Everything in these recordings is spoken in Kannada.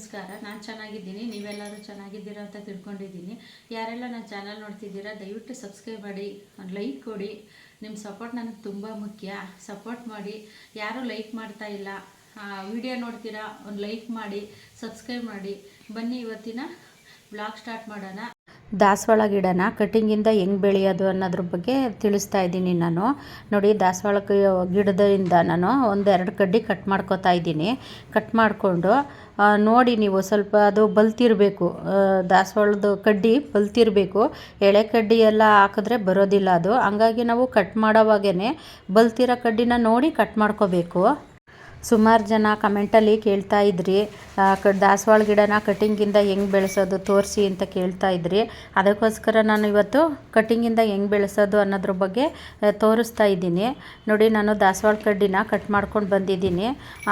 ನಮಸ್ಕಾರ, ನಾನು ಚೆನ್ನಾಗಿದ್ದೀನಿ, ನೀವೆಲ್ಲರೂ ಚೆನ್ನಾಗಿದ್ದೀರಾ ಅಂತ ತಿಳ್ಕೊಂಡಿದ್ದೀನಿ. ಯಾರೆಲ್ಲ ನನ್ನ ಚಾನಲ್ ನೋಡ್ತಿದ್ದೀರಾ, ದಯವಿಟ್ಟು ಸಬ್ಸ್ಕ್ರೈಬ್ ಮಾಡಿ ಲೈಕ್ ಕೊಡಿ. ನಿಮ್ಮ ಸಪೋರ್ಟ್ ನನಗೆ ತುಂಬ ಮುಖ್ಯ. ಸಪೋರ್ಟ್ ಮಾಡಿ. ಯಾರೂ ಲೈಕ್ ಮಾಡ್ತಾ ಇಲ್ಲ ವಿಡಿಯೋ ನೋಡ್ತೀರಾ, ಒಂದು ಲೈಕ್ ಮಾಡಿ ಸಬ್ಸ್ಕ್ರೈಬ್ ಮಾಡಿ. ಬನ್ನಿ ಇವತ್ತಿನ ಬ್ಲಾಗ್ ಸ್ಟಾರ್ಟ್ ಮಾಡೋಣ. ದಾಸವಾಳ ಗಿಡನ ಕಟಿಂಗಿಂದ ಹೆಂಗೆ ಬೆಳೆಯೋದು ಅನ್ನೋದ್ರ ಬಗ್ಗೆ ತಿಳಿಸ್ತಾ ಇದ್ದೀನಿ ನಾನು. ನೋಡಿ, ದಾಸವಾಳ ಗಿಡದಿಂದ ನಾನು ಒಂದೆರಡು ಕಡ್ಡಿ ಕಟ್ ಮಾಡ್ಕೋತಾ ಇದ್ದೀನಿ. ಕಟ್ ಮಾಡಿಕೊಂಡು ನೋಡಿ ನೀವು ಸ್ವಲ್ಪ ಅದು ಬಲ್ತಿರಬೇಕು. ದಾಸವಾಳದ ಕಡ್ಡಿ ಬಲ್ತಿರಬೇಕು. ಎಳೆ ಕಡ್ಡಿ ಎಲ್ಲ ಹಾಕಿದ್ರೆ ಬರೋದಿಲ್ಲ ಅದು. ಹಂಗಾಗಿ ನಾವು ಕಟ್ ಮಾಡೋವಾಗೇ ಬಲ್ತಿರೋ ಕಡ್ಡಿನ ನೋಡಿ ಕಟ್ ಮಾಡ್ಕೋಬೇಕು. ಸುಮಾರು ಜನ ಕಮೆಂಟಲ್ಲಿ ಕೇಳ್ತಾ ಇದ್ರಿ. ದಾಸವಾಳ ಗಿಡನ ಕಟ್ಟಿಂಗಿಂದ ಹೆಂಗೆ ಬೆಳೆಸೋದು, ತೋರಿಸಿ ಅಂತ ಕೇಳ್ತಾ ಇದ್ರಿ. ಅದಕ್ಕೋಸ್ಕರ ನಾನು ಇವತ್ತು ಕಟ್ಟಿಂಗಿಂದ ಹೆಂಗೆ ಬೆಳೆಸೋದು ಅನ್ನೋದ್ರ ಬಗ್ಗೆ ತೋರಿಸ್ತಾ ಇದ್ದೀನಿ. ನೋಡಿ, ನಾನು ದಾಸವಾಳ ಕಡ್ಡಿನ ಕಟ್ ಮಾಡ್ಕೊಂಡು ಬಂದಿದ್ದೀನಿ.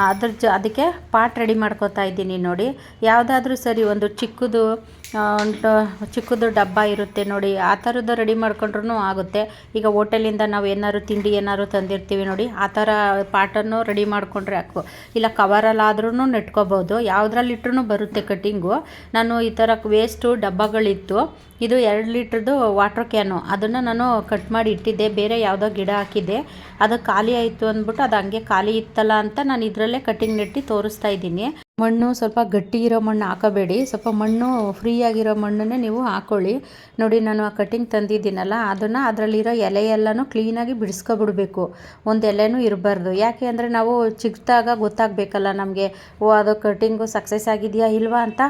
ಅದ್ರ ಜ ಅದಕ್ಕೆ ಪಾಟ್ ರೆಡಿ ಮಾಡ್ಕೋತಾ ಇದ್ದೀನಿ ನೋಡಿ. ಯಾವುದಾದ್ರೂ ಸರಿ ಒಂದು ಚಿಕ್ಕದು ಚಿಕ್ಕದು ಡಬ್ಬ ಇರುತ್ತೆ ನೋಡಿ, ಆ ಥರದ್ದು ರೆಡಿ ಮಾಡ್ಕೊಂಡ್ರೂ ಆಗುತ್ತೆ. ಈಗ ಹೋಟೆಲಿಂದ ನಾವು ಏನಾದ್ರು ತಿಂಡಿ ಏನಾದ್ರು ತಂದಿರ್ತೀವಿ ನೋಡಿ, ಆ ಥರ ಪಾಟನ್ನು ರೆಡಿ ಮಾಡಿಕೊಂಡ್ರೆ ಹಾಕು. ಇಲ್ಲ ಕವರಲ್ಲಾದ್ರೂ ನೆಟ್ಕೋಬೋದು ಯಾವುದ್ರಲ್ಲಿಟ್ರೂ ಬರುತ್ತೆ ಕಟ್ಟಿಂಗು ನಾನು ಈ ಥರ ವೇಸ್ಟು ಡಬ್ಬಗಳಿತ್ತು. ಇದು ಎರಡು ಲೀಟ್ರದ್ದು ವಾಟ್ರ್ ಕ್ಯಾನು ಅದನ್ನು ನಾನು ಕಟ್ ಮಾಡಿ ಇಟ್ಟಿದ್ದೆ, ಬೇರೆ ಯಾವುದೋ ಗಿಡ ಹಾಕಿದ್ದೆ. ಅದು ಖಾಲಿ ಆಯಿತು ಅಂದ್ಬಿಟ್ಟು ಅದು ಹಂಗೆ ಖಾಲಿ ಇತ್ತಲ್ಲ ಅಂತ ನಾನು ಇದರಲ್ಲೇ ಕಟ್ಟಿಂಗ್ ನೆಟ್ಟಿ ತೋರಿಸ್ತಾ ಇದ್ದೀನಿ. ಮಣ್ಣು ಸ್ವಲ್ಪ ಗಟ್ಟಿ ಇರೋ ಮಣ್ಣು ಹಾಕಬೇಡಿ. ಸ್ವಲ್ಪ ಮಣ್ಣು ಫ್ರೀ ಆಗಿರೋ ಮಣ್ಣನ್ನೇ ನೀವು ಹಾಕ್ಕೊಳ್ಳಿ ನೋಡಿ, ನಾನು ಆ ಕಟ್ಟಿಂಗ್ ತಂದಿದ್ದೀನಲ್ಲ, ಅದನ್ನು ಅದರಲ್ಲಿರೋ ಎಲೆ ಕ್ಲೀನಾಗಿ ಬಿಡಿಸ್ಕೊಬಿಡ್ಬೇಕು. ಒಂದು ಎಲೆನೂ ಇರಬಾರ್ದು. ಯಾಕೆ ಅಂದರೆ ನಾವು ಚಿಕ್ಕದಾಗ ಗೊತ್ತಾಗಬೇಕಲ್ಲ ನಮಗೆ, ಓ, ಅದು ಕಟ್ಟಿಂಗು ಸಕ್ಸಸ್ ಆಗಿದೆಯಾ ಇಲ್ವಾ ಅಂತ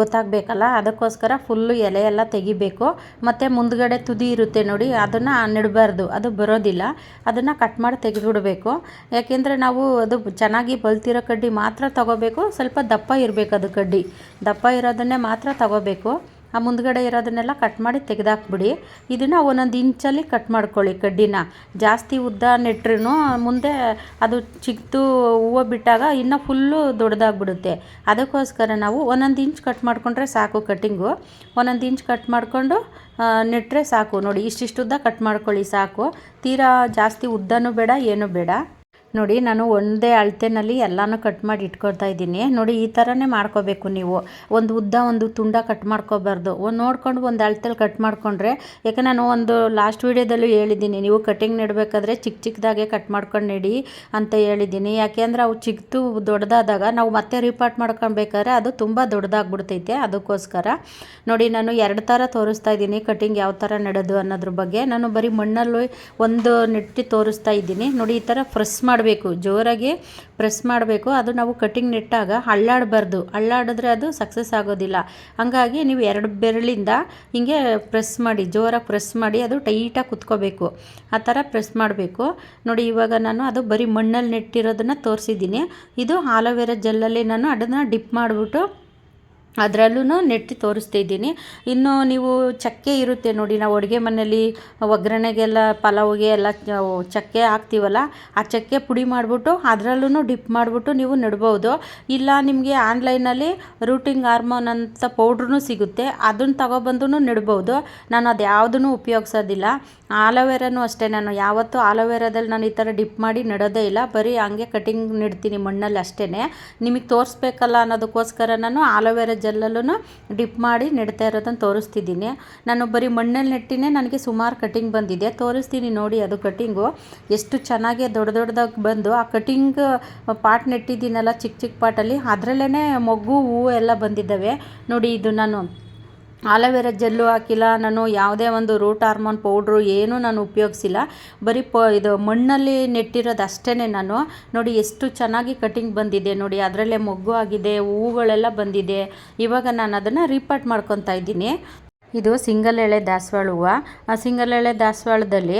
ಗೊತ್ತಾಗಬೇಕಲ್ಲ. ಅದಕ್ಕೋಸ್ಕರ ಫುಲ್ಲು ಎಲೆ ಎಲ್ಲ ತೆಗಿಬೇಕು. ಮತ್ತು ಮುಂದ್ಗಡೆ ತುದಿ ಇರುತ್ತೆ ನೋಡಿ, ಅದನ್ನು ನೆಡಬಾರ್ದು. ಅದು ಬರೋದಿಲ್ಲ. ಅದನ್ನು ಕಟ್ ಮಾಡಿ ತೆಗೆದುಬಿಡಬೇಕು. ಯಾಕೆಂದರೆ ನಾವು ಅದು ಚೆನ್ನಾಗಿ ಬಲ್ತಿರೋ ಕಡ್ಡಿ ಮಾತ್ರ ತಗೋಬೇಕು. ಸ್ವಲ್ಪ ದಪ್ಪ ಇರಬೇಕು ಅದು ಕಡ್ಡಿ. ದಪ್ಪ ಇರೋದನ್ನೇ ಮಾತ್ರ ತಗೋಬೇಕು. ಆ ಮುಂದ್ಗಡೆ ಇರೋದನ್ನೆಲ್ಲ ಕಟ್ ಮಾಡಿ ತೆಗೆದಾಕ್ಬಿಡಿ. ಇದನ್ನು ಒಂದೊಂದು ಇಂಚಲ್ಲಿ ಕಟ್ ಮಾಡ್ಕೊಳ್ಳಿ ಕಡ್ಡಿನ. ಜಾಸ್ತಿ ಉದ್ದ ನೆಟ್ರೂ ಮುಂದೆ ಅದು ಚಿಕ್ಕದು ಹೂವು ಬಿಟ್ಟಾಗ ಇನ್ನೂ ಫುಲ್ಲು ದೊಡ್ಡದಾಗ್ಬಿಡುತ್ತೆ. ಅದಕ್ಕೋಸ್ಕರ ನಾವು ಒಂದೊಂದು ಇಂಚ್ ಕಟ್ ಮಾಡಿಕೊಂಡ್ರೆ ಸಾಕು ಕಟ್ಟಿಂಗು ಒಂದೊಂದು ಇಂಚ್ ಕಟ್ ಮಾಡಿಕೊಂಡು ನೆಟ್ಟರೆ ಸಾಕು. ನೋಡಿ, ಇಷ್ಟಿಷ್ಟು ಉದ್ದ ಕಟ್ ಮಾಡ್ಕೊಳ್ಳಿ ಸಾಕು. ತೀರಾ ಜಾಸ್ತಿ ಉದ್ದನೂ ಬೇಡ, ಏನೂ ಬೇಡ. ನೋಡಿ, ನಾನು ಒಂದೇ ಅಳತೆನಲ್ಲಿ ಎಲ್ಲನೂ ಕಟ್ ಮಾಡಿ ಇಟ್ಕೊಳ್ತಾ ಇದ್ದೀನಿ. ನೋಡಿ, ಈ ಥರನೇ ಮಾಡ್ಕೋಬೇಕು ನೀವು. ಒಂದು ಉದ್ದ, ಒಂದು ತುಂಡ ಕಟ್ ಮಾಡ್ಕೋಬಾರ್ದು. ಒಂದು ನೋಡ್ಕೊಂಡು ಒಂದು ಅಳತೆಲಿ ಕಟ್ ಮಾಡಿಕೊಂಡ್ರೆ, ಯಾಕೆ ನಾನು ಒಂದು ಲಾಸ್ಟ್ ವೀಡಿಯೋದಲ್ಲೂ ಹೇಳಿದ್ದೀನಿ, ನೀವು ಕಟಿಂಗ್ ನೆಡಬೇಕಾದ್ರೆ ಚಿಕ್ಕ ಚಿಕ್ಕದಾಗೆ ಕಟ್ ಮಾಡ್ಕೊಂಡು ನೆಡಿ ಅಂತ ಹೇಳಿದ್ದೀನಿ. ಯಾಕೆ ಅಂದರೆ ಅವು ಚಿಕ್ಕದು ದೊಡ್ಡದಾದಾಗ ನಾವು ಮತ್ತೆ ರಿಪಾರ್ಟ್ ಮಾಡ್ಕೊಬೇಕಾದ್ರೆ ಅದು ತುಂಬ ದೊಡ್ಡದಾಗ್ಬಿಡ್ತೈತೆ ಅದಕ್ಕೋಸ್ಕರ. ನೋಡಿ, ನಾನು ಎರಡು ಥರ ತೋರಿಸ್ತಾ ಇದ್ದೀನಿ ಕಟಿಂಗ್ ಯಾವ ಥರ ನಡೆದು ಅನ್ನೋದ್ರ ಬಗ್ಗೆ. ನಾನು ಬರೀ ಮಣ್ಣಲ್ಲಿ ಒಂದು ನೆಟ್ಟಿ ತೋರಿಸ್ತಾ ಇದ್ದೀನಿ. ನೋಡಿ, ಈ ಥರ ಪ್ರೆಸ್ ಮಾಡಬೇಕು, ಜೋರಾಗಿ ಪ್ರೆಸ್ ಮಾಡಬೇಕು. ಅದು ನಾವು ಕಟ್ಟಿಂಗ್ ನೆಟ್ಟಾಗ ಅಳ್ಳಾಡಬಾರ್ದು. ಅಳ್ಳಾಡಿದ್ರೆ ಅದು ಸಕ್ಸಸ್ ಆಗೋದಿಲ್ಲ. ಹಂಗಾಗಿ ನೀವು ಎರಡು ಬೆರಳಿಂದ ಹಿಂಗೆ ಪ್ರೆಸ್ ಮಾಡಿ, ಜೋರಾಗಿ ಪ್ರೆಸ್ ಮಾಡಿ ಅದು ಟೈಟಾಗಿ ಕುತ್ಕೋಬೇಕು. ಆ ಥರ ಪ್ರೆಸ್ ಮಾಡಬೇಕು. ನೋಡಿ, ಇವಾಗ ನಾನು ಅದು ಬರೀ ಮಣ್ಣಲ್ಲಿ ನೆಟ್ಟಿರೋದನ್ನು ತೋರಿಸಿದ್ದೀನಿ. ಇದು ಆಲೋವೆರಾ ಜೆಲ್ಲಲ್ಲಿ ನಾನು ಅದನ್ನು ಡಿಪ್ ಮಾಡಿಬಿಟ್ಟು ಅದರಲ್ಲೂ ನೆಟ್ಟಿ ತೋರಿಸ್ತಾ ಇದ್ದೀನಿ. ಇನ್ನು ನೀವು ಚಕ್ಕೆ ಇರುತ್ತೆ ನೋಡಿ, ನಾವು ಅಡುಗೆ ಮನೆಯಲ್ಲಿ ಒಗ್ಗರಣೆಗೆಲ್ಲ, ಪಲಾವ್ಗೆ ಎಲ್ಲ ಚಕ್ಕೆ ಹಾಕ್ತೀವಲ್ಲ, ಆ ಚಕ್ಕೆ ಪುಡಿ ಮಾಡಿಬಿಟ್ಟು ಅದರಲ್ಲೂ ಡಿಪ್ ಮಾಡಿಬಿಟ್ಟು ನೀವು ನೆಡ್ಬೋದು. ಇಲ್ಲ ನಿಮಗೆ ಆನ್ಲೈನಲ್ಲಿ ರೂಟಿಂಗ್ ಹಾರ್ಮೋನ್ ಅಂತ ಪೌಡ್ರೂ ಸಿಗುತ್ತೆ, ಅದನ್ನು ತಗೊಬಂದು ನೆಡ್ಬೋದು. ನಾನು ಅದು ಯಾವುದೂ ಉಪಯೋಗಿಸೋದಿಲ್ಲ. ಆಲೋವೆರಾನು ಅಷ್ಟೇ. ನಾನು ಯಾವತ್ತೂ ಆಲೋವೆರಾದಲ್ಲಿ ನಾನು ಈ ಥರ ಡಿಪ್ ಮಾಡಿ ನೆಡೋದೇ ಇಲ್ಲ. ಬರೀ ಹಂಗೆ ಕಟಿಂಗ್ ನೆಡ್ತೀನಿ ಮಣ್ಣಲ್ಲಿ ಅಷ್ಟೇ ನಿಮಗೆ ತೋರಿಸ್ಬೇಕಲ್ಲ ಅನ್ನೋದಕ್ಕೋಸ್ಕರ ನಾನು ಆಲೋವೆರಾ ಜೆಲ್ಲಲ್ಲೂ ಡಿಪ್ ಮಾಡಿ ನೆಡ್ತಾ ಇರೋದನ್ನು ತೋರಿಸ್ತಿದ್ದೀನಿ. ನಾನು ಬರೀ ಮಣ್ಣಲ್ಲಿ ನೆಟ್ಟಿನೇ ನನಗೆ ಸುಮಾರು ಕಟಿಂಗ್ ಬಂದಿದೆ. ತೋರಿಸ್ತೀನಿ ನೋಡಿ ಅದು ಕಟಿಂಗು. ಎಷ್ಟು ಚೆನ್ನಾಗಿ ದೊಡ್ಡ ದೊಡ್ಡದಾಗಿ ಬಂದು ಆ ಕಟಿಂಗ್ ಪಾಟ್ ನೆಟ್ಟಿದ್ದೀನಲ್ಲ ಚಿಕ್ಕ ಚಿಕ್ಕ ಪಾಟಲ್ಲಿ ಅದರಲ್ಲೇ ಮೊಗ್ಗು ಹೂವು ಎಲ್ಲ ಬಂದಿದ್ದಾವೆ. ನೋಡಿ ಇದು ನಾನು. ಆಲೋವೆರಾ ಜೆಲ್ಲು ಹಾಕಿಲ್ಲ, ನಾನು ಯಾವುದೇ ಒಂದು ರೂಟ್ ಹಾರ್ಮೋನ್ ಪೌಡ್ರು ಏನೂ ನಾನು ಉಪಯೋಗಿಸಿಲ್ಲ. ಬರೀ ಪ, ಇದು ಮಣ್ಣಲ್ಲಿ ನೆಟ್ಟಿರೋದು ಅಷ್ಟೇ ನಾನು. ನೋಡಿ, ಎಷ್ಟು ಚೆನ್ನಾಗಿ ಕಟಿಂಗ್ ಬಂದಿದೆ. ನೋಡಿ, ಅದರಲ್ಲೇ ಮೊಗ್ಗು ಆಗಿದೆ, ಹೂವುಗಳೆಲ್ಲ ಬಂದಿದೆ. ಇವಾಗ ನಾನು ಅದನ್ನು ರೀಪಾಟ್ ಮಾಡ್ಕೊತಾ ಇದ್ದೀನಿ. ಇದು ಸಿಂಗಲ್ ಎಳೆ ದಾಸವಾಳ ಹೂವು. ಆ ಸಿಂಗಲ್ ಎಳೆ ದಾಸವಾಳದಲ್ಲಿ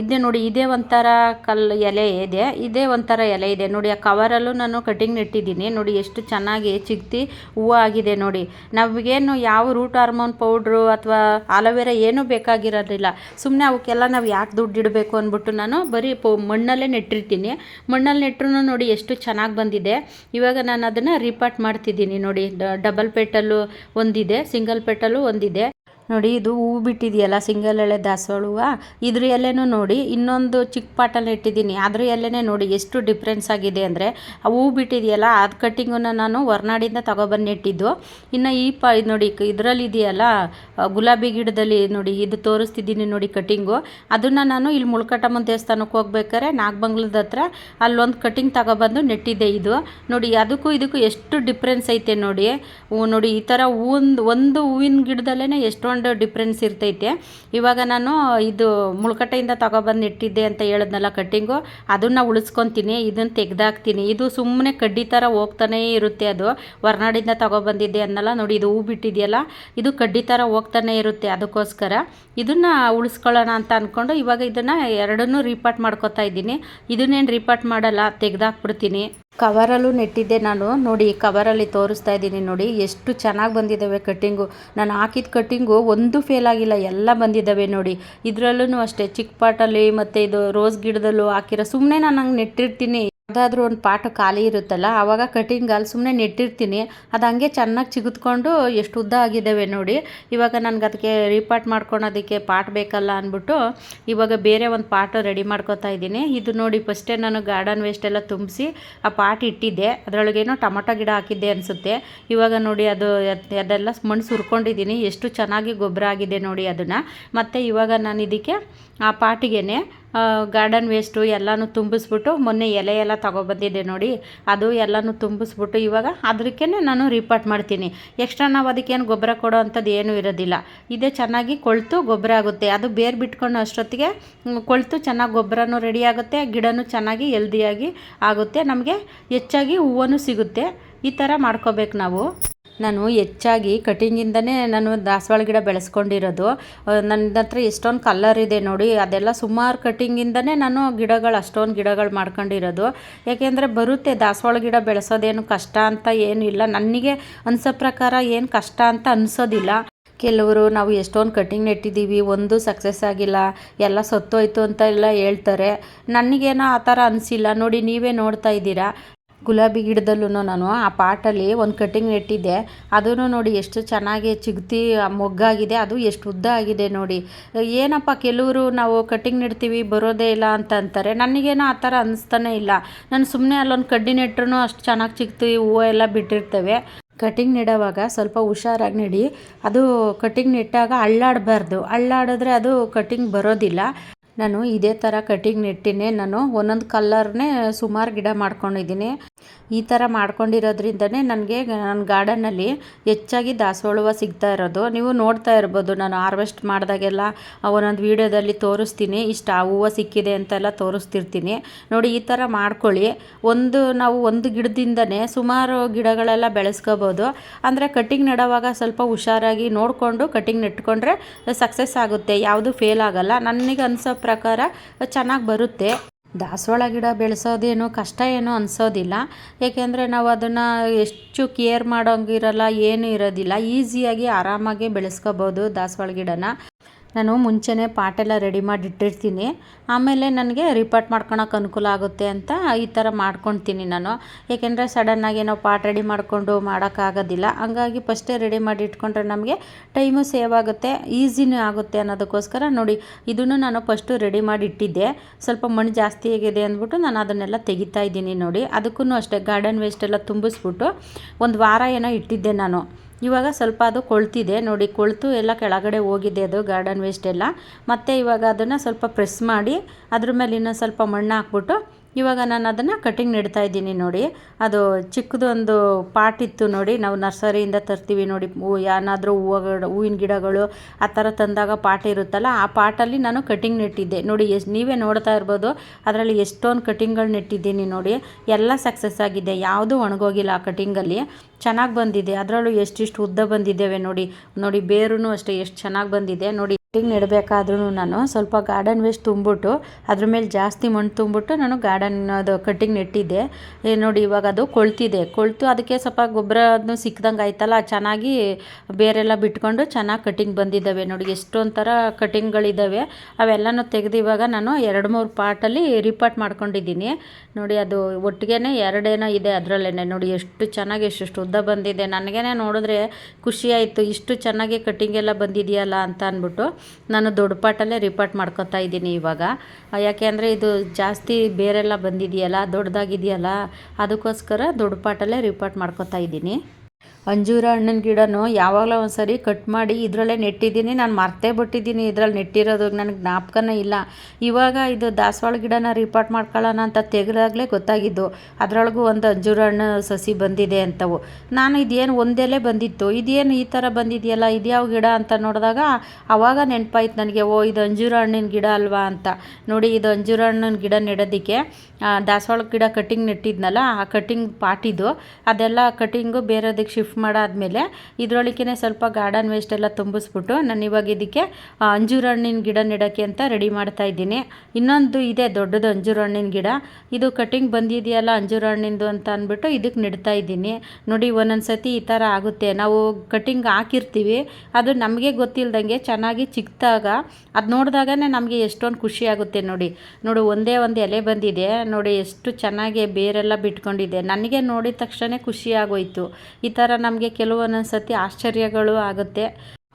ಇದೇ ನೋಡಿ, ಇದೇ ಒಂಥರ ಕಲ್ಲು ಎಲೆ ಇದೆ. ಇದೇ ಒಂಥರ ಎಲೆ ಇದೆ. ನೋಡಿ, ಆ ಕವರಲ್ಲೂ ನಾನು ಕಟಿಂಗ್ ನೆಟ್ಟಿದ್ದೀನಿ. ನೋಡಿ, ಎಷ್ಟು ಚೆನ್ನಾಗಿ ಚಿಗ್ತಿ ಹೂವು ಆಗಿದೆ ನೋಡಿ. ನಮಗೇನು ಯಾವ ರೂಟ್ ಹಾರ್ಮೋನ್ ಪೌಡ್ರು ಅಥವಾ ಆಲೋವೆರಾ ಏನೂ ಬೇಕಾಗಿರೋದಿಲ್ಲ. ಸುಮ್ಮನೆ ಅವಕ್ಕೆಲ್ಲ ನಾವು ಯಾಕೆ ದುಡ್ಡು ಇಡಬೇಕು ಅಂದ್ಬಿಟ್ಟು ನಾನು ಬರೀ ಪೋ, ಮಣ್ಣಲ್ಲೇ ನೆಟ್ಟಿರ್ತೀನಿ. ಮಣ್ಣಲ್ಲಿ ನೆಟ್ಟರು ನೋಡಿ ಎಷ್ಟು ಚೆನ್ನಾಗಿ ಬಂದಿದೆ. ಇವಾಗ ನಾನು ಅದನ್ನು ರಿಪಾರ್ಟ್ ಮಾಡ್ತಿದ್ದೀನಿ ನೋಡಿ. ಡಬಲ್ ಪೆಟಲ್ಲು ಒಂದಿದೆ ಸಿಂಗಲ್ ಪೆಟಲ್ಲು ಒಂದಿದೆ. ಇದೆ. ನೋಡಿ ಇದು ಹೂವು ಬಿಟ್ಟಿದೆಯಲ್ಲ, ಸಿಂಗಲ್ ಎಳೆ ದಾಸವಾಳ ಹೂವು ಇದ್ರ ಎಲೆನೂ ನೋಡಿ, ಇನ್ನೊಂದು ಚಿಕ್ಕ ಪಾಟಲ್ಲಿ ಇಟ್ಟಿದ್ದೀನಿ. ಅದ್ರ ಎಲೆನೇ ನೋಡಿ, ಎಷ್ಟು ಡಿಫ್ರೆನ್ಸ್ ಆಗಿದೆ ಅಂದರೆ, ಆ ಹೂವು ಬಿಟ್ಟಿದೆಯಲ್ಲ ಅದು ಕಟ್ಟಿಂಗನ್ನು ನಾನು ಹೊರ್ನಾಡಿಂದ ತಗೊಬಂದು ಇಟ್ಟಿದ್ದು. ಇನ್ನು ಈ ಪ ನೋಡಿ ಇದರಲ್ಲಿ ಇದೆಯಲ್ಲ ಗುಲಾಬಿ ಗಿಡದಲ್ಲಿ ನೋಡಿ, ಇದು ತೋರಿಸ್ತಿದ್ದೀನಿ ನೋಡಿ ಕಟ್ಟಿಂಗು ಅದನ್ನು ನಾನು ಇಲ್ಲಿ ಮುಳ್ಕಟ್ಟಮ್ಮನ ದೇವಸ್ಥಾನಕ್ಕೆ ಹೋಗ್ಬೇಕಾದ್ರೆ ನಾಗಬಂಗ್ಲದ ಹತ್ರ ಅಲ್ಲೊಂದು ಕಟ್ಟಿಂಗ್ ತಗೊಬಂದು ನೆಟ್ಟಿದ್ದೆ ಇದು. ನೋಡಿ, ಅದಕ್ಕೂ ಇದಕ್ಕೂ ಎಷ್ಟು ಡಿಫ್ರೆನ್ಸ್ ಐತೆ ನೋಡಿ. ನೋಡಿ, ಈ ಥರ ಹೂವಿಂದು ಒಂದು ಹೂವಿನ ಗಿಡದಲ್ಲೇ ಎಷ್ಟೊಂದು ಡಿಫ್ರೆನ್ಸ್ ಇರ್ತೈತೆ. ಇವಾಗ ನಾನು ಇದು ಮುಳ್ಕಟ್ಟೆಯಿಂದ ತಗೊಬಂದು ಇಟ್ಟಿದ್ದೆ ಅಂತ ಹೇಳಿದ್ನಲ್ಲ ಕಟ್ಟಿಂಗು ಅದನ್ನು ಉಳಿಸ್ಕೊತೀನಿ, ಇದನ್ನು ತೆಗ್ದಾಕ್ತೀನಿ. ಇದು ಸುಮ್ಮನೆ ಕಡ್ಡಿ ಥರ ಹೋಗ್ತಾನೇ ಇರುತ್ತೆ ಅದು. ಹೊರನಾಡಿಂದ ತಗೊಬಂದಿದ್ದೆ ಅನ್ನಲ್ಲ, ನೋಡಿ ಇದು ಹೂ ಬಿಟ್ಟಿದೆಯಲ್ಲ, ಇದು ಕಡ್ಡಿ ಥರ ಹೋಗ್ತಾನೆ ಇರುತ್ತೆ ಅದಕ್ಕೋಸ್ಕರ. ಇದನ್ನು ಉಳಿಸ್ಕೊಳ್ಳೋಣ ಅಂತ ಅಂದ್ಕೊಂಡು ಇವಾಗ ಇದನ್ನು ಎರಡನ್ನೂ ರೀಪಾರ್ಟ್ ಮಾಡ್ಕೊತಾ ಇದ್ದೀನಿ. ಇದನ್ನೇನು ರೀಪಾರ್ಟ್ ಮಾಡಲ್ಲ, ತೆಗ್ದಾಕ್ಬಿಡ್ತೀನಿ. ಕವರಲ್ಲೂ ನೆಟ್ಟಿದ್ದೆ ನಾನು. ನೋಡಿ ಕವರಲ್ಲಿ ತೋರಿಸ್ತಾ ಇದ್ದೀನಿ ನೋಡಿ. ಎಷ್ಟು ಚೆನ್ನಾಗಿ ಬಂದಿದ್ದಾವೆ ಕಟ್ಟಿಂಗು. ನಾನು ಹಾಕಿದ ಕಟ್ಟಿಂಗು ಒಂದು ಫೇಲ್ ಆಗಿಲ್ಲ, ಎಲ್ಲ ಬಂದಿದ್ದಾವೆ ನೋಡಿ. ಇದರಲ್ಲೂ ಅಷ್ಟೇ, ಚಿಕ್ಕ ಪಾಟಲ್ಲಿ ಮತ್ತು ಇದು ರೋಸ್ ಗಿಡದಲ್ಲೂ ಹಾಕಿರೋ ಸುಮ್ಮನೆ ನಾನು ಹಂಗೆ ನೆಟ್ಟಿರ್ತೀನಿ. ಯಾವುದಾದ್ರೂ ಒಂದು ಪಾಟ್ ಖಾಲಿ ಇರುತ್ತಲ್ಲ ಆವಾಗ ಕಟಿಂಗ್ ಅಲ್ಲಿ ಸುಮ್ಮನೆ ನೆಟ್ಟಿರ್ತೀನಿ. ಅದು ಹಂಗೆ ಚೆನ್ನಾಗಿ ಚಿಗುತ್ಕೊಂಡು ಎಷ್ಟು ಉದ್ದ ಆಗಿದ್ದಾವೆ ನೋಡಿ. ಇವಾಗ ನನಗೆ ಅದಕ್ಕೆ ರೀಪಾಟ್ ಮಾಡ್ಕೊಳೋದಕ್ಕೆ ಪಾಟ್ ಬೇಕಲ್ಲ ಅಂದ್ಬಿಟ್ಟು ಇವಾಗ ಬೇರೆ ಒಂದು ಪಾಟು ರೆಡಿ ಮಾಡ್ಕೋತಾ ಇದ್ದೀನಿ. ಇದು ನೋಡಿ ಫಸ್ಟೇ ನಾನು ಗಾರ್ಡನ್ ವೇಸ್ಟ್ ಎಲ್ಲ ತುಂಬಿಸಿ ಆ ಪಾಟ್ ಇಟ್ಟಿದ್ದೆ. ಅದರೊಳಗೇನೋ ಟೊಮೊಟೊ ಗಿಡ ಹಾಕಿದ್ದೆ ಅನಿಸುತ್ತೆ. ಇವಾಗ ನೋಡಿ ಅದು ಅದ್- ಅದೆಲ್ಲ ಮಣ್ಣು ಸುರ್ಕೊಂಡಿದ್ದೀನಿ. ಎಷ್ಟು ಚೆನ್ನಾಗಿ ಗೊಬ್ಬರ ಆಗಿದೆ ನೋಡಿ ಅದನ್ನು. ಮತ್ತು ಇವಾಗ ನಾನು ಇದಕ್ಕೆ ಆ ಪಾಟಿಗೆನೆ ಗಾರ್ಡನ್ ವೇಸ್ಟು ಎಲ್ಲನೂ ತುಂಬಿಸ್ಬಿಟ್ಟು ಮೊನ್ನೆ ಎಲೆ ಎಲ್ಲ ತಗೊಬಂದಿದ್ದೆ ನೋಡಿ. ಅದು ಎಲ್ಲನೂ ತುಂಬಿಸ್ಬಿಟ್ಟು ಇವಾಗ ಅದಕ್ಕೆ ನಾನು ರೀಪಾಟ್ ಮಾಡ್ತೀನಿ. ಎಕ್ಸ್ಟ್ರಾ ನಾವು ಅದಕ್ಕೇನು ಗೊಬ್ಬರ ಕೊಡೋ ಅಂಥದ್ದು ಏನೂ ಇರೋದಿಲ್ಲ. ಇದೇ ಚೆನ್ನಾಗಿ ಕೊಳ್ತು ಗೊಬ್ಬರ ಆಗುತ್ತೆ. ಅದು ಬೇರು ಬಿಟ್ಕೊಂಡು ಅಷ್ಟೊತ್ತಿಗೆ ಕೊಳ್ತು ಚೆನ್ನಾಗಿ ಗೊಬ್ಬರನೂ ರೆಡಿ ಆಗುತ್ತೆ, ಗಿಡನೂ ಚೆನ್ನಾಗಿ ಹೆಲ್ದಿಯಾಗಿ ಆಗುತ್ತೆ. ನಮಗೆ ಹೆಚ್ಚಾಗಿ ಹೂವನೂ ಸಿಗುತ್ತೆ. ಈ ಥರ ಮಾಡ್ಕೋಬೇಕು ನಾವು. ನಾನು ಹೆಚ್ಚಾಗಿ ಕಟಿಂಗಿಂದನೇ ನಾನು ದಾಸವಾಳ ಗಿಡ ಬೆಳೆಸ್ಕೊಂಡಿರೋದು. ನನ್ನ ಹತ್ರ ಎಷ್ಟೊಂದು ಕಲ್ಲರ್ ಇದೆ ನೋಡಿ, ಅದೆಲ್ಲ ಸುಮಾರು ಕಟಿಂಗಿಂದನೇ ನಾನು ಗಿಡಗಳು, ಅಷ್ಟೊಂದು ಗಿಡಗಳು ಮಾಡ್ಕೊಂಡಿರೋದು. ಯಾಕೆಂದರೆ ಬರುತ್ತೆ, ದಾಸವಾಳ ಗಿಡ ಬೆಳೆಸೋದೇನು ಕಷ್ಟ ಅಂತ ಏನಿಲ್ಲ ನನಗೆ ಅನಿಸೋ ಪ್ರಕಾರ ಏನು ಕಷ್ಟ ಅಂತ ಅನಿಸೋದಿಲ್ಲ. ಕೆಲವರು ನಾವು ಎಷ್ಟೊಂದು ಕಟಿಂಗ್ ನೆಟ್ಟಿದ್ದೀವಿ ಒಂದು ಸಕ್ಸಸ್ ಆಗಿಲ್ಲ, ಎಲ್ಲ ಸತ್ತೋಯ್ತು ಅಂತ ಎಲ್ಲ ಹೇಳ್ತಾರೆ. ನನಗೇನೋ ಆ ಥರ ಅನಿಸಿಲ್ಲ. ನೋಡಿ, ನೀವೇ ನೋಡ್ತಾ ಇದ್ದೀರಾ. ಗುಲಾಬಿ ಗಿಡದಲ್ಲೂ ನಾನು ಆ ಪಾಟಲ್ಲಿ ಒಂದು ಕಟ್ಟಿಂಗ್ ನೆಟ್ಟಿದ್ದೆ ಅದನ್ನು ನೋಡಿ ಎಷ್ಟು ಚೆನ್ನಾಗಿ ಚಿಗ್ತಿ ಮೊಗ್ಗಾಗಿದೆ, ಅದು ಎಷ್ಟು ಉದ್ದ ಆಗಿದೆ ನೋಡಿ. ಏನಪ್ಪ ಕೆಲವರು ನಾವು ಕಟ್ಟಿಂಗ್ ನೆಡ್ತೀವಿ ಬರೋದೇ ಇಲ್ಲ ಅಂತ ಅಂತಾರೆ. ನನಗೇನೋ ಆ ಥರ ಅನ್ನಿಸ್ತಾನೆ ಇಲ್ಲ. ನಾನು ಸುಮ್ಮನೆ ಅಲ್ಲೊಂದು ಕಡ್ಡಿ ನೆಟ್ರೂ ಅಷ್ಟು ಚೆನ್ನಾಗಿ ಚಿಗ್ತಿ, ಹೂವು ಎಲ್ಲ ಬಿಟ್ಟಿರ್ತವೆ. ಕಟ್ಟಿಂಗ್ ನೆಡೋವಾಗ ಸ್ವಲ್ಪ ಹುಷಾರಾಗಿ ನೆಡಿ. ಅದು ಕಟ್ಟಿಂಗ್ ನೆಟ್ಟಾಗ ಅಳ್ಳಾಡಬಾರ್ದು. ಅಳ್ಳಾಡಿದ್ರೆ ಅದು ಕಟ್ಟಿಂಗ್ ಬರೋದಿಲ್ಲ. ನಾನು ಇದೇ ಥರ ಕಟಿಂಗ್ ನೆಟ್ಟಿನೇ. ನಾನು ಒಂದೊಂದು ಕಲ್ಲರ್ನೇ ಸುಮಾರು ಗಿಡ ಮಾಡ್ಕೊಂಡಿದ್ದೀನಿ ಈ ಥರ ಮಾಡ್ಕೊಂಡಿರೋದ್ರಿಂದನೇ ನನಗೆ ನನ್ನ ಗಾರ್ಡನಲ್ಲಿ ಹೆಚ್ಚಾಗಿ ದಾಸವಾಳ ಸಿಗ್ತಾ ಇರೋದು. ನೀವು ನೋಡ್ತಾ ಇರ್ಬೋದು, ನಾನು ಹಾರ್ವೆಸ್ಟ್ ಮಾಡಿದಾಗೆಲ್ಲ ಒಂದೊಂದು ವೀಡಿಯೋದಲ್ಲಿ ತೋರಿಸ್ತೀನಿ. ಇಷ್ಟು ಆ ಹೂವು ಸಿಕ್ಕಿದೆ ಅಂತೆಲ್ಲ ತೋರಿಸ್ತಿರ್ತೀನಿ. ನೋಡಿ, ಈ ಥರ ಮಾಡ್ಕೊಳ್ಳಿ. ಒಂದು, ನಾವು ಒಂದು ಗಿಡದಿಂದನೇ ಸುಮಾರು ಗಿಡಗಳೆಲ್ಲ ಬೆಳೆಸ್ಕೋಬೋದು. ಅಂದರೆ ಕಟಿಂಗ್ ನೆಡೋವಾಗ ಸ್ವಲ್ಪ ಹುಷಾರಾಗಿ ನೋಡಿಕೊಂಡು ಕಟಿಂಗ್ ನೆಟ್ಕೊಂಡ್ರೆ ಸಕ್ಸಸ್ ಆಗುತ್ತೆ. ಯಾವುದು ಫೇಲ್ ಆಗಲ್ಲ. ನನಗೆ ಅನಿಸೋ ಪ್ರಕಾರ ಚೆನ್ನಾಗಿ ಬರುತ್ತೆ. ದಾಸವಾಳ ಗಿಡ ಬೆಳೆಸೋದೇನು ಕಷ್ಟ ಏನು ಅನಿಸೋದಿಲ್ಲ. ಏಕೆಂದರೆ ನಾವು ಅದನ್ನು ಎಷ್ಟು ಕೇರ್ ಮಾಡೋಂಗಿರಲ್ಲ, ಏನೂ ಇರೋದಿಲ್ಲ. ಈಸಿಯಾಗಿ ಆರಾಮಾಗಿ ಬೆಳೆಸ್ಕೋಬೋದು ದಾಸವಾಳ ಗಿಡನ. ನಾನು ಮುಂಚೆನೇ ಪಾಟೆಲ್ಲ ರೆಡಿ ಮಾಡಿ ಇಟ್ಟಿರ್ತೀನಿ ಆಮೇಲೆ ನನಗೆ ರಿಪೋರ್ಟ್ ಮಾಡ್ಕೊಳಕ್ಕೆ ಅನುಕೂಲ ಆಗುತ್ತೆ ಅಂತ ಈ ಥರ ಮಾಡ್ಕೊತೀನಿ ನಾನು. ಏಕೆಂದರೆ ಸಡನ್ನಾಗಿ ಏನೋ ಪಾಟ್ ರೆಡಿ ಮಾಡಿಕೊಂಡು ಮಾಡೋಕ್ಕಾಗೋದಿಲ್ಲ ಹಂಗಾಗಿ ಫಸ್ಟೇ ರೆಡಿ ಮಾಡಿ ಇಟ್ಕೊಂಡ್ರೆ ನಮಗೆ ಟೈಮು ಸೇವ್ ಆಗುತ್ತೆ ಈಸಿನೂ ಆಗುತ್ತೆ ಅನ್ನೋದಕ್ಕೋಸ್ಕರ ನೋಡಿ, ಇದನ್ನು ನಾನು ಫಸ್ಟು ರೆಡಿ ಮಾಡಿ ಇಟ್ಟಿದ್ದೆ. ಸ್ವಲ್ಪ ಮಣ್ಣು ಜಾಸ್ತಿ ಆಗಿದೆ ಅಂದ್ಬಿಟ್ಟು ನಾನು ಅದನ್ನೆಲ್ಲ ತೆಗಿತಾ ಇದ್ದೀನಿ ನೋಡಿ. ಅದಕ್ಕೂ ಅಷ್ಟೇ ಗಾರ್ಡನ್ ವೇಸ್ಟೆಲ್ಲ ತುಂಬಿಸ್ಬಿಟ್ಟು ಒಂದು ವಾರ ಏನೋ ಇಟ್ಟಿದ್ದೆ ನಾನು. ಇವಾಗ ಸ್ವಲ್ಪ ಅದು ಕೊಳ್ತಿದೆ. ನೋಡಿ, ಕೊಳ್ತು ಎಲ್ಲ ಕೆಳಗಡೆ ಹೋಗಿದೆ ಅದು ಗಾರ್ಡನ್ ವೇಸ್ಟ್ ಎಲ್ಲ. ಮತ್ತು ಇವಾಗ ಅದನ್ನು ಸ್ವಲ್ಪ ಪ್ರೆಸ್ ಮಾಡಿ, ಅದ್ರ ಮೇಲೆ ಇನ್ನೊಂದು ಸ್ವಲ್ಪ ಮಣ್ಣು ಹಾಕ್ಬಿಟ್ಟು ಇವಾಗ ನಾನು ಅದನ್ನು ಕಟಿಂಗ್ ನೆಡ್ತಾ ಇದ್ದೀನಿ ನೋಡಿ. ಅದು ಚಿಕ್ಕದೊಂದು ಪಾಟ್ ಇತ್ತು ನೋಡಿ. ನಾವು ನರ್ಸರಿಯಿಂದ ತರ್ತೀವಿ ನೋಡಿ. ಹೂ ಏನಾದರೂ ಹೂವುಗಳು, ಹೂವಿನ ಗಿಡಗಳು ಆ ಥರ ತಂದಾಗ ಪಾಟ್ ಇರುತ್ತಲ್ಲ, ಆ ಪಾಟಲ್ಲಿ ನಾನು ಕಟಿಂಗ್ ನೆಟ್ಟಿದ್ದೆ. ನೋಡಿ ಎಷ್ಟು ನೀವೇ ನೋಡ್ತಾ ಇರ್ಬೋದು. ಅದರಲ್ಲಿ ಎಷ್ಟೊಂದು ಕಟಿಂಗ್ಗಳು ನೆಟ್ಟಿದ್ದೀನಿ ನೋಡಿ. ಎಲ್ಲ ಸಕ್ಸಸ್ ಆಗಿದೆ. ಯಾವುದೂ ಒಣಗೋಗಿಲ್ಲ ಆ ಕಟಿಂಗಲ್ಲಿ ಚೆನ್ನಾಗಿ ಬಂದಿದೆ. ಅದರಲ್ಲೂ ಎಷ್ಟಿಷ್ಟು ಉದ್ದ ಬಂದಿದ್ದೇವೆ ನೋಡಿ. ನೋಡಿ ಬೇರೂ ಅಷ್ಟೇ ಎಷ್ಟು ಚೆನ್ನಾಗಿ ಬಂದಿದೆ. ನೋಡಿ ಕಟ್ಟಿಂಗ್ ನೆಡಬೇಕಾದ್ರೂ ನಾನು ಸ್ವಲ್ಪ ಗಾರ್ಡನ್ ವೇಸ್ಟ್ ತುಂಬಿಟ್ಟು, ಅದ್ರ ಮೇಲೆ ಜಾಸ್ತಿ ಮಣ್ಣು ತುಂಬಿಟ್ಟು ನಾನು ಗಾರ್ಡನ್ ಅದು ಕಟ್ಟಿಂಗ್ ನೆಟ್ಟಿದ್ದೆ. ನೋಡಿ ಇವಾಗ ಅದು ಕೊಳ್ತಿದೆ. ಕೊಳ್ತು, ಅದಕ್ಕೆ ಸ್ವಲ್ಪ ಗೊಬ್ಬರ ಅದನ್ನು ಸಿಕ್ಕದಂಗೆ ಆಯ್ತಲ್ಲ, ಚೆನ್ನಾಗಿ ಬೇರೆಲ್ಲ ಬಿಟ್ಕೊಂಡು ಚೆನ್ನಾಗಿ ಕಟ್ಟಿಂಗ್ ಬಂದಿದ್ದಾವೆ. ನೋಡಿ ಎಷ್ಟೊಂದು ಥರ ಕಟ್ಟಿಂಗ್ಗಳಿದ್ದಾವೆ. ಅವೆಲ್ಲನೂ ತೆಗೆದು ಇವಾಗ ನಾನು ಎರಡು ಮೂರು ಪಾರ್ಟಲ್ಲಿ ರಿಪಾರ್ಟ್ ಮಾಡ್ಕೊಂಡಿದ್ದೀನಿ. ನೋಡಿ ಅದು ಒಟ್ಟಿಗೆ ಎರಡೇನೋ ಇದೆ ಅದರಲ್ಲೇ ನೋಡಿ ಎಷ್ಟು ಚೆನ್ನಾಗಿ, ಎಷ್ಟೆಷ್ಟು ಉದ್ದ ಬಂದಿದೆ. ನನಗೇನೆ ನೋಡಿದ್ರೆ ಖುಷಿಯಾಯಿತು ಇಷ್ಟು ಚೆನ್ನಾಗಿ ಕಟ್ಟಿಂಗ್ ಎಲ್ಲ ಬಂದಿದೆಯಲ್ಲ ಅಂತ ಅಂದ್ಬಿಟ್ಟು. ನಾನು ದೊಡ್ಡ ಪಾಟಲ್ಲೇ ರಿಪಾರ್ಟ್ ಮಾಡ್ಕೊತಾ ಇದ್ದೀನಿ ಇವಾಗ. ಯಾಕೆ ಅಂದರೆ ಇದು ಜಾಸ್ತಿ ಬೇರೆಲ್ಲ ಬಂದಿದೆಯಲ್ಲ, ದೊಡ್ಡದಾಗಿದೆಯಲ್ಲ, ಅದಕ್ಕೋಸ್ಕರ ದೊಡ್ಡ ಪಾಟಲ್ಲೇ ರಿಪಾರ್ಟ್ ಮಾಡ್ಕೊತಾ ಇದ್ದೀನಿ. ಅಂಜೂರ ಹಣ್ಣಿನ ಗಿಡನೂ ಯಾವಾಗಲೂ ಒಂದ್ಸರಿ ಕಟ್ ಮಾಡಿ ಇದರಲ್ಲೇ ನೆಟ್ಟಿದ್ದೀನಿ. ನಾನು ಮರ್ತೇ ಬಿಟ್ಟಿದ್ದೀನಿ. ಇದ್ರಲ್ಲಿ ನೆಟ್ಟಿರೋದು ನನಗೆ ಜ್ಞಾಪಕನೇ ಇಲ್ಲ. ಇವಾಗ ಇದು ದಾಸವಾಳ ಗಿಡನ ರಿಪಾರ್ಟ್ ಮಾಡ್ಕೊಳ್ಳೋಣ ಅಂತ ತೆಗೆದಾಗಲೇ ಗೊತ್ತಾಗಿದ್ದು. ಅದರೊಳಗೂ ಒಂದು ಅಂಜೂರ ಹಣ್ಣು ಸಸಿ ಬಂದಿದೆ ಅಂತವು. ನಾನು ಇದೇನು ಒಂದೆಲೆ ಬಂದಿತ್ತು. ಇದೇನು ಈ ಥರ ಬಂದಿದೆಯಲ್ಲ, ಇದ್ಯಾವ ಗಿಡ ಅಂತ ನೋಡಿದಾಗ ಆವಾಗ ನೆನಪಾಯ್ತು ನನಗೆ, ಓ, ಇದು ಅಂಜೂರ ಹಣ್ಣಿನ ಗಿಡ ಅಲ್ವಾ ಅಂತ. ನೋಡಿ, ಇದು ಅಂಜೂರ ಹಣ್ಣಿನ ಗಿಡ ನೆಡೋದಕ್ಕೆ ದಾಸವಾಳ ಗಿಡ ಕಟ್ಟಿಂಗ್ ನೆಟ್ಟಿದ್ನಲ್ಲ, ಆ ಕಟ್ಟಿಂಗ್ ಪಾಟಿದು, ಅದೆಲ್ಲ ಕಟ್ಟಿಂಗು ಬೇರೆದಕ್ಕೆ ಶಿಫ್ಟ್ ಮಾಡಾದ್ಮೇಲೆ ಇದರೊಳಗೇ ಸ್ವಲ್ಪ ಗಾರ್ಡನ್ ವೇಸ್ಟ್ ಎಲ್ಲ ತುಂಬಿಸ್ಬಿಟ್ಟು ನಾನು ಇವಾಗ ಇದಕ್ಕೆ ಅಂಜೂರ ಹಣ್ಣಿನ ಗಿಡ ನೆಡೋಕ್ಕೆ ಅಂತ ರೆಡಿ ಮಾಡ್ತಾ ಇದ್ದೀನಿ. ಇನ್ನೊಂದು ಇದೆ ದೊಡ್ಡದು ಅಂಜೂರ ಹಣ್ಣಿನ ಗಿಡ. ಇದು ಕಟಿಂಗ್ ಬಂದಿದೆಯಲ್ಲ ಅಂಜೂರ ಹಣ್ಣಿಂದು ಅಂತ ಅಂದ್ಬಿಟ್ಟು ಇದಕ್ಕೆ ನೆಡ್ತಾ ಇದ್ದೀನಿ. ನೋಡಿ ಒಂದೊಂದು ಸತಿ ಈ ಥರ ಆಗುತ್ತೆ. ನಾವು ಕಟಿಂಗ್ ಹಾಕಿರ್ತೀವಿ, ಅದು ನಮಗೆ ಗೊತ್ತಿಲ್ಲದಂಗೆ ಚೆನ್ನಾಗಿ ಚಿಕ್ಕದಾಗ ಅದು ನೋಡಿದಾಗನೇ ನಮಗೆ ಎಷ್ಟೊಂದು ಖುಷಿ ಆಗುತ್ತೆ ನೋಡಿ. ನೋಡು, ಒಂದೇ ಒಂದು ಎಲೆ ಬಂದಿದೆ. ನೋಡಿ, ಎಷ್ಟು ಚೆನ್ನಾಗಿ ಬೇರೆಲ್ಲ ಬಿಟ್ಕೊಂಡಿದೆ. ನನಗೆ ನೋಡಿದ ತಕ್ಷಣ ಖುಷಿ ಆಗೋಯ್ತು. ಈ ಥರ ನಮಗೆ ಕೆಲವೊಂದೊಂದು ಸತಿ ಆಶ್ಚರ್ಯಗಳು ಆಗುತ್ತೆ.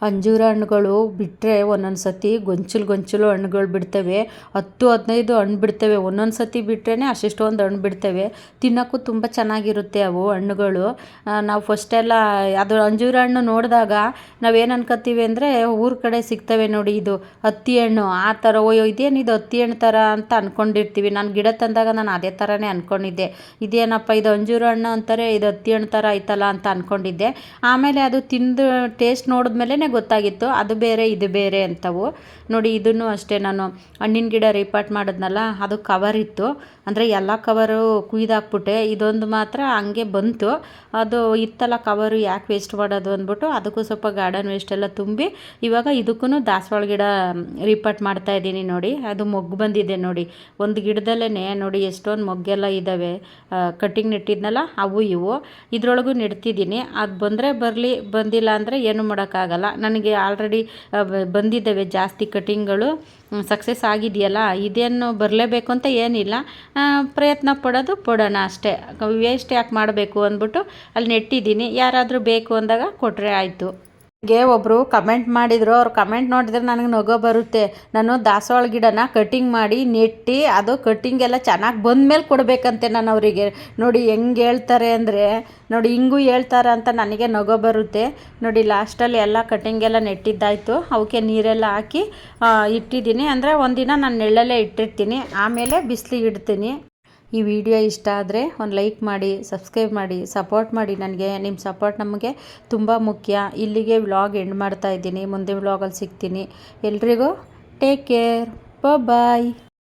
ಅಂಜೂರ ಹಣ್ಣುಗಳು ಬಿಟ್ಟರೆ ಒಂದೊಂದು ಸತಿ ಗೊಂಚಲು ಗೊಂಚಲು ಹಣ್ಣುಗಳು ಬಿಡ್ತವೆ. ಹತ್ತು, ಹದಿನೈದು ಹಣ್ಣು ಬಿಡ್ತವೆ. ಒಂದೊಂದು ಸತಿ ಬಿಟ್ಟರೆ ಅಷ್ಟಿಷ್ಟೊಂದು ಹಣ್ಣು ಬಿಡ್ತವೆ. ತಿನ್ನೋಕ್ಕೂ ತುಂಬ ಚೆನ್ನಾಗಿರುತ್ತೆ ಅವು ಹಣ್ಣುಗಳು. ನಾವು ಫಸ್ಟೆಲ್ಲ ಅದು ಅಂಜೂರ ಹಣ್ಣು ನೋಡಿದಾಗ ನಾವೇನು ಅನ್ಕೋತೀವಿ ಅಂದರೆ ಊರ ಕಡೆ ಸಿಗ್ತವೆ ನೋಡಿ ಇದು ಹತ್ತಿ ಹಣ್ಣು. ಆ ಥರ ಓಯೋ ಇದು ಹತ್ತಿ ಹಣ್ಣು ಥರ ಅಂತ ಅಂದ್ಕೊಂಡಿರ್ತೀವಿ ನಾನು ಗಿಡ ತಂದಾಗ ನಾನು ಅದೇ ಥರನೇ ಅಂದ್ಕೊಂಡಿದ್ದೆ ಇದೇನಪ್ಪ ಇದು ಅಂಜೂರ ಹಣ್ಣು ಅಂತಾರೆ, ಇದು ಹತ್ತಿ ಹಣ್ಣು ಥರ ಐತಲ್ಲ ಅಂತ ಅಂದ್ಕೊಂಡಿದ್ದೆ ಆಮೇಲೆ ಅದು ತಿಂದು ಟೇಸ್ಟ್ ನೋಡಿದ್ಮೇಲೆ ಗೊತ್ತಾಗಿತ್ತು, ಅದು ಬೇರೆ, ಇದು ಬೇರೆ ಅಂತವು. ನೋಡಿ, ಇದನ್ನು ಅಷ್ಟೇ ನಾನು ಹಣ್ಣಿನ ಗಿಡ ರಿಪಾರ್ಟ್ ಮಾಡಿದ್ನಲ್ಲ, ಅದು ಕವರ್ ಇತ್ತು. ಅಂದರೆ ಎಲ್ಲ ಕವರು ಕುಯ್ದಾಕ್ಬಿಟ್ಟೆ. ಇದೊಂದು ಮಾತ್ರ ಹಂಗೆ ಬಂತು. ಅದು ಇತ್ತಲ್ಲ ಕವರು ಯಾಕೆ ವೇಸ್ಟ್ ಮಾಡೋದು ಅಂದ್ಬಿಟ್ಟು ಅದಕ್ಕೂ ಸ್ವಲ್ಪ ಗಾರ್ಡನ್ ವೇಸ್ಟ್ ಎಲ್ಲ ತುಂಬಿ, ಇವಾಗ ಇದಕ್ಕೂ ದಾಸವಾಳ ಗಿಡ ರಿಪಾರ್ಟ್ ಮಾಡ್ತಾ ಇದ್ದೀನಿ ನೋಡಿ. ಅದು ಮೊಗ್ಗು ಬಂದಿದೆ ನೋಡಿ. ಒಂದು ಗಿಡದಲ್ಲೇ ನೋಡಿ, ಎಷ್ಟೊಂದು ಮೊಗ್ಗೆಲ್ಲ ಇದ್ದಾವೆ ಕಟ್ಟಿಂಗ್ ನೆಟ್ಟಿದ್ನಲ್ಲ, ಅವು ಇವು. ಇದರೊಳಗೂ ನೆಡ್ತಿದ್ದೀನಿ. ಅದು ಬಂದರೆ ಬರಲಿ, ಬಂದಿಲ್ಲ ಅಂದರೆ ಏನು ಮಾಡೋಕ್ಕಾಗಲ್ಲ. ನನಗೆ ಆಲ್ರೆಡಿ ಬಂದಿದ್ದಾವೆ ಜಾಸ್ತಿ ಕಟಿಂಗ್ಗಳು. ಸಕ್ಸಸ್ ಆಗಿದೆಯಲ್ಲ ಇದೇನು ಬರಲೇಬೇಕು ಅಂತ ಏನಿಲ್ಲ. ಪ್ರಯತ್ನ ಪಡೋದು ಪಡೋಣ ಅಷ್ಟೇ. ವೇಸ್ಟ್ ಯಾಕೆ ಮಾಡಬೇಕು ಅಂದ್ಬಿಟ್ಟು ಅಲ್ಲಿ ನೆಟ್ಟಿದ್ದೀನಿ. ಯಾರಾದರೂ ಬೇಕು ಅಂದಾಗ ಕೊಟ್ಟರೆ ಆಯಿತು. ಗೆ ಒಬ್ಬರು ಕಮೆಂಟ್ ಮಾಡಿದರು. ಅವ್ರು ಕಮೆಂಟ್ ನೋಡಿದ್ರೆ ನನಗೆ ನಗು ಬರುತ್ತೆ. ನಾನು ದಾಸವಾಳ ಗಿಡನ ಕಟಿಂಗ್ ಮಾಡಿ ನೆಟ್ಟಿ ಅದು ಕಟಿಂಗ್ ಎಲ್ಲ ಚೆನ್ನಾಗಿ ಬಂದಮೇಲೆ ಕೊಡಬೇಕಂತೆ ನಾನು ಅವರಿಗೆ. ನೋಡಿ ಹೆಂಗೆ ಹೇಳ್ತಾರೆ ಅಂದರೆ, ನೋಡಿ ಹಿಂಗೂ ಹೇಳ್ತಾರೆ ಅಂತ ನನಗೆ ನಗು ಬರುತ್ತೆ. ನೋಡಿ ಲಾಸ್ಟಲ್ಲಿ ಎಲ್ಲ ಕಟಿಂಗ್ ಎಲ್ಲ ನೆಟ್ಟಿದ್ದಾಯಿತು. ಅವಕ್ಕೆ ನೀರೆಲ್ಲ ಹಾಕಿ ಇಟ್ಟಿದ್ದೀನಿ. ಅಂದರೆ ಒಂದಿನ ನಾನು ನೆಳ್ಳಲ್ಲೇ ಇಟ್ಟಿರ್ತೀನಿ. ಆಮೇಲೆ ಬಿಸಿಲಿಗೆ ಇಡ್ತೀನಿ. ಈ ವಿಡಿಯೋ ಇಷ್ಟ ಆದರೆ ಒಂದು ಲೈಕ್ ಮಾಡಿ, ಸಬ್ಸ್ಕ್ರೈಬ್ ಮಾಡಿ, ಸಪೋರ್ಟ್ ಮಾಡಿ ನನಗೆ. ನಿಮ್ಮ ಸಪೋರ್ಟ್ ನಮಗೆ ತುಂಬ ಮುಖ್ಯ. ಇಲ್ಲಿಗೆ ವ್ಲಾಗ್ ಎಂಡ್ ಮಾಡ್ತಾ ಇದ್ದೀನಿ. ಮುಂದೆ ವ್ಲಾಗಲ್ಲಿ ಸಿಗ್ತೀನಿ. ಎಲ್ರಿಗೂ ಟೇಕ್ ಕೇರ್. ಬಾಯ್